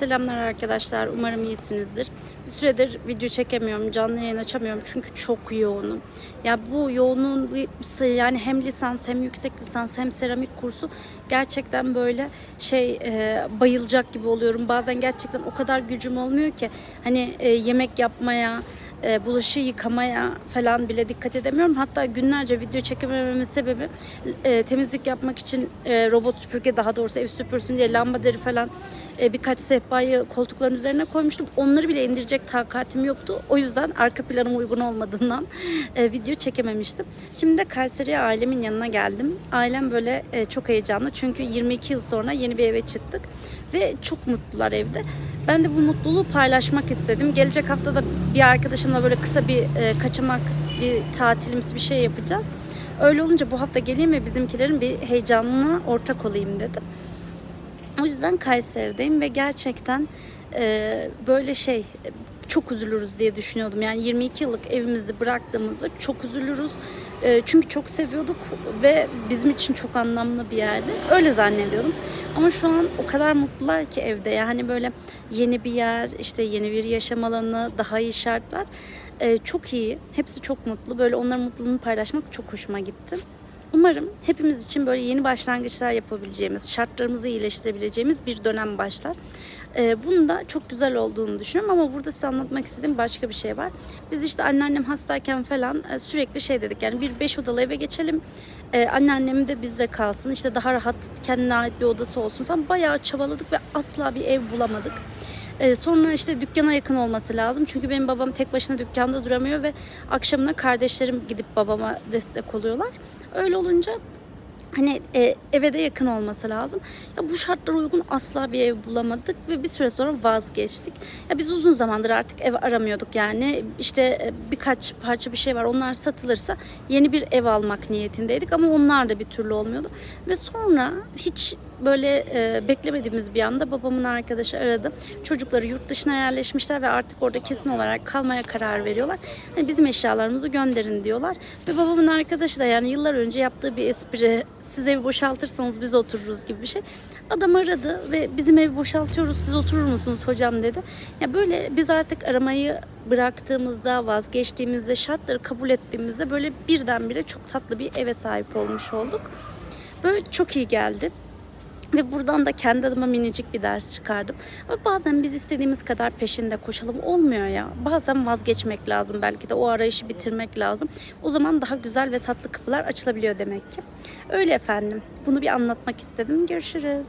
Selamlar arkadaşlar. Umarım iyisinizdir. Bir süredir video çekemiyorum, canlı yayın açamıyorum çünkü çok yoğunum. Ya bu yoğunluğun bir- yani hem lisans hem yüksek lisans hem seramik kursu gerçekten böyle şey e, bayılacak gibi oluyorum. Bazen gerçekten o kadar gücüm olmuyor ki hani e, yemek yapmaya, e, bulaşığı yıkamaya falan bile dikkat edemiyorum. Hatta günlerce video çekemememin sebebi e, temizlik yapmak için e, robot süpürge daha doğrusu ev süpürsün diye lambaları falan e, birkaç sehpayı koltukların üzerine koymuştum. Onları bile indirecek takatim yoktu. O yüzden arka planım uygun olmadığından e, video çekememiştim. Şimdi de Kayseri'ye ailemin yanına geldim. Ailem böyle e, çok heyecanlı çünkü 22 yıl sonra yeni bir eve çıktık ve çok mutlular evde. Ben de bu mutluluğu paylaşmak istedim. Gelecek hafta da bir arkadaşımla böyle kısa bir e, kaçamak, bir tatilimsi bir şey yapacağız. Öyle olunca bu hafta geleyim ve bizimkilerin bir heyecanına ortak olayım dedim. O yüzden Kayseri'deyim ve gerçekten e, böyle şey çok üzülürüz diye düşünüyordum. Yani 22 yıllık evimizi bıraktığımızda çok üzülürüz. E, çünkü çok seviyorduk ve bizim için çok anlamlı bir yerdi. Öyle zannediyordum. Ama şu an o kadar mutlular ki evde. Yani böyle yeni bir yer, işte yeni bir yaşam alanı, daha iyi şartlar. E, çok iyi. Hepsi çok mutlu. Böyle onların mutluluğunu paylaşmak çok hoşuma gitti. Umarım hepimiz için böyle yeni başlangıçlar yapabileceğimiz, şartlarımızı iyileştirebileceğimiz bir dönem başlar. Ee, bunun da çok güzel olduğunu düşünüyorum ama burada size anlatmak istediğim başka bir şey var. Biz işte anneannem hastayken falan e, sürekli şey dedik yani bir beş odalı eve geçelim. Ee, anneannem de bizde kalsın işte daha rahat kendine ait bir odası olsun falan. Bayağı çabaladık ve asla bir ev bulamadık. Ee, sonra işte dükkana yakın olması lazım. Çünkü benim babam tek başına dükkanda duramıyor ve akşamına kardeşlerim gidip babama destek oluyorlar. Öyle olunca hani e, eve de yakın olması lazım. Ya bu şartlara uygun asla bir ev bulamadık ve bir süre sonra vazgeçtik. Ya biz uzun zamandır artık ev aramıyorduk yani. İşte e, birkaç parça bir şey var. Onlar satılırsa yeni bir ev almak niyetindeydik ama onlar da bir türlü olmuyordu. Ve sonra hiç böyle e, beklemediğimiz bir anda babamın arkadaşı aradı. Çocukları yurt dışına yerleşmişler ve artık orada kesin olarak kalmaya karar veriyorlar. Hani bizim eşyalarımızı gönderin diyorlar. Ve babamın arkadaşı da yani yıllar önce yaptığı bir espri siz evi boşaltırsanız biz otururuz gibi bir şey. Adam aradı ve bizim evi boşaltıyoruz siz oturur musunuz hocam dedi. Ya böyle biz artık aramayı bıraktığımızda vazgeçtiğimizde şartları kabul ettiğimizde böyle birdenbire çok tatlı bir eve sahip olmuş olduk. Böyle çok iyi geldi. Ve buradan da kendi adıma minicik bir ders çıkardım. Ama bazen biz istediğimiz kadar peşinde koşalım olmuyor ya. Bazen vazgeçmek lazım belki de o arayışı bitirmek lazım. O zaman daha güzel ve tatlı kapılar açılabiliyor demek ki. Öyle efendim. Bunu bir anlatmak istedim. Görüşürüz.